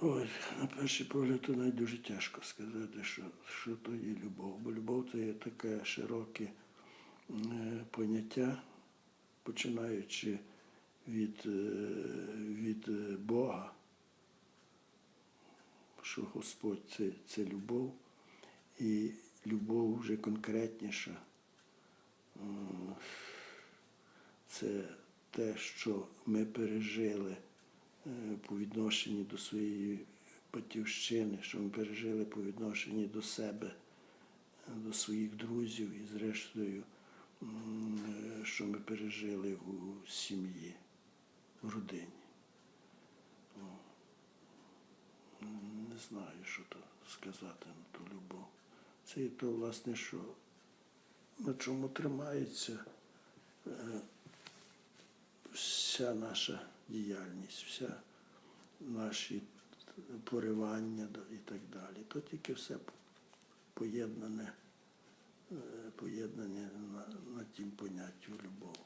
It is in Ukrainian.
Ой, на перший погляд, то навіть дуже тяжко сказати, що, що то є любов. Бо любов це є таке широке е, поняття, починаючи від, е, від е, Бога, що Господь це, це любов, і любов вже конкретніша. Це те, що ми пережили по відношенні до своєї батьківщини, що ми пережили по відношенні до себе, до своїх друзів і, зрештою, що ми пережили у сім'ї, в родині. Не знаю, що то сказати на ту любов. Це і то, власне, що на чому тримається е, вся наша діяльність, вся наші поривання і так далі. То тільки все поєднане, е, поєднане на, на тім поняттю любов.